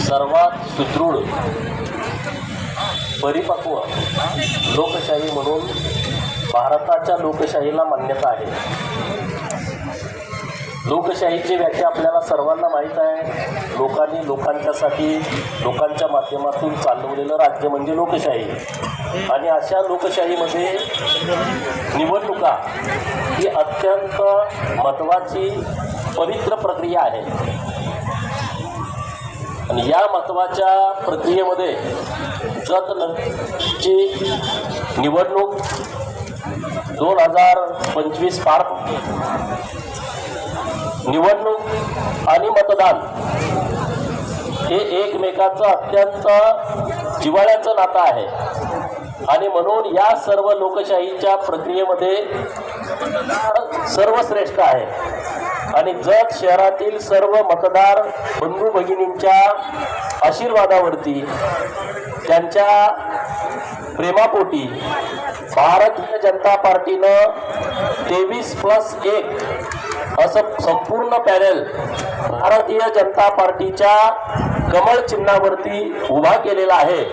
सर्वात सुदृढ परिपक्व लोकशाही म्हणून भारताच्या लोकशाहीला मान्यता आहे. लोकशाहीची व्याख्या आपल्याला सर्वांना माहीत आहे. लोकांनी लोकांच्यासाठी लोकांच्या माध्यमातून चालवलेलं राज्य म्हणजे लोकशाही. आणि अशा लोकशाहीमध्ये निवडणुका ही अत्यंत महत्त्वाची पवित्र प्रक्रिया आहे. आणि या महत्त्वाच्या प्रक्रियेमध्ये जत ची निवडणूक दोन हजार पंचवीस पार निवडणूक आणि मतदान हे एकमेकाचं अत्यंत जिव्हाळ्याचं नातं आहे. आणि म्हणून या सर्व लोकशाहीच्या प्रक्रियेमध्ये सर्वश्रेष्ठ आहे. आणि जत शहरातील सर्व मतदार बंधू भगिनींच्या आशीर्वादावरती त्यांच्या प्रेमापोटी भारतीय जनता पार्टीनं तेवीस प्लस एक असं संपूर्ण पॅनल भारतीय जनता पार्टीच्या कमळ चिन्हावरती उभा केलेला आहे.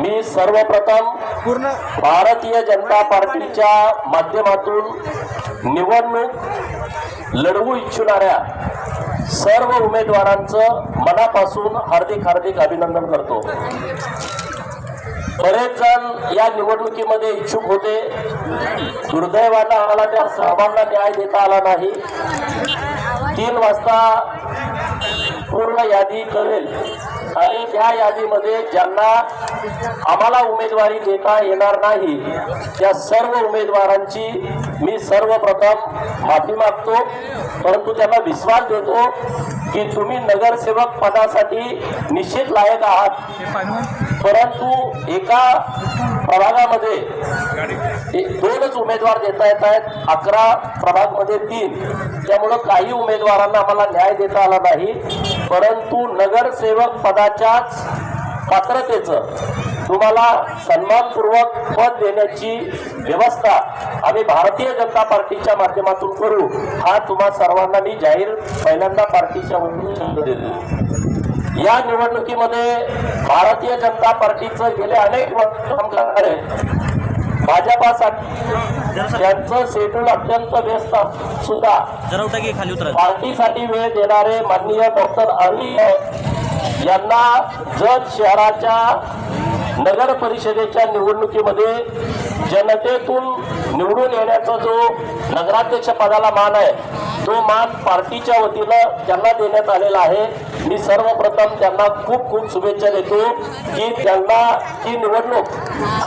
मी सर्वप्रथम पूर्ण भारतीय जनता पार्टीच्या माध्यमातून निवडणूक लढवू इच्छिणाऱ्या सर्व उमेदवारांचं मनापासून हार्दिक हार्दिक अभिनंदन करतो. बरेच जण या निवडणुकीमध्ये इच्छुक होते. दुर्दैवानं आम्हाला त्या सर्वांना न्याय देता आला नाही. तीन वाजता पूर्ण यादी करेल आणि त्या यादीमध्ये ज्यांना आम्हाला उमेदवारी देता येणार नाही त्या सर्व उमेदवारांची मी सर्वप्रथम माफी मागतो. परंतु त्यांना विश्वास देतो की तुम्ही नगरसेवक पदासाठी निश्चित लायक आहात. परंतु एका प्रभागामध्ये एक- दोनच उमेदवार देता येत आहेत. अकरा प्रभागमध्ये तीन. त्यामुळं काही उमेदवारांना आम्हाला न्याय देता आला नाही. परंतु नगरसेवक पदाच्याच पात्रतेचं तुम्हाला सन्मानपूर्वक पद देण्याची व्यवस्था आम्ही भारतीय जनता पार्टीच्या माध्यमातून करू हा तुम्हा सर्वांना मी जाहीर पहिल्यांदा पार्टीच्या वतीने शब्द देतो. या निवडणुकीमध्ये भारतीय जनता पार्टीचं गेले अनेक वर्ष काम करणार आहे भाजपासाठी त्यांचं शेड्यूल अत्यंत व्यस्त सुद्धा पार्टीसाठी वेळ देणारे माननीय डॉक्टर अरविंद यांना जत शहराच्या नगर परिषदेच्या निवडणुकीमध्ये जनतेतून निवडून येण्याचा जो नगराध्यक्ष पदाला मान आहे तो मान पार्टीच्या वतीनं त्यांना देण्यात आलेला आहे. मी सर्वप्रथम त्यांना खूप खूप शुभेच्छा देतो की त्यांना ही निवडणूक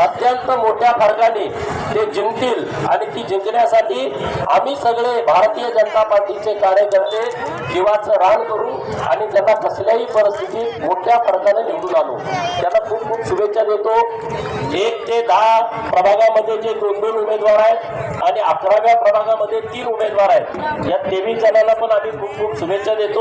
अत्यंत मोठ्या फरकाने ते जिंकतील आणि ती जिंकण्यासाठी आम्ही सगळे भारतीय जनता पार्टीचे कार्यकर्ते जीवाचं रान करू आणि त्यांना कसल्याही परिस्थितीत मोठ्या फरकाने निवडून आलो त्यांना खूप खूप शुभेच्छा देतो. एक ते दहा प्रभागामध्ये जे दोन दोन उमेदवार आहेत आणि अकराव्या प्रभागामध्ये तीन उमेदवार आहेत. या तेवीस जणांना पण आम्ही खूप खूप शुभेच्छा देतो.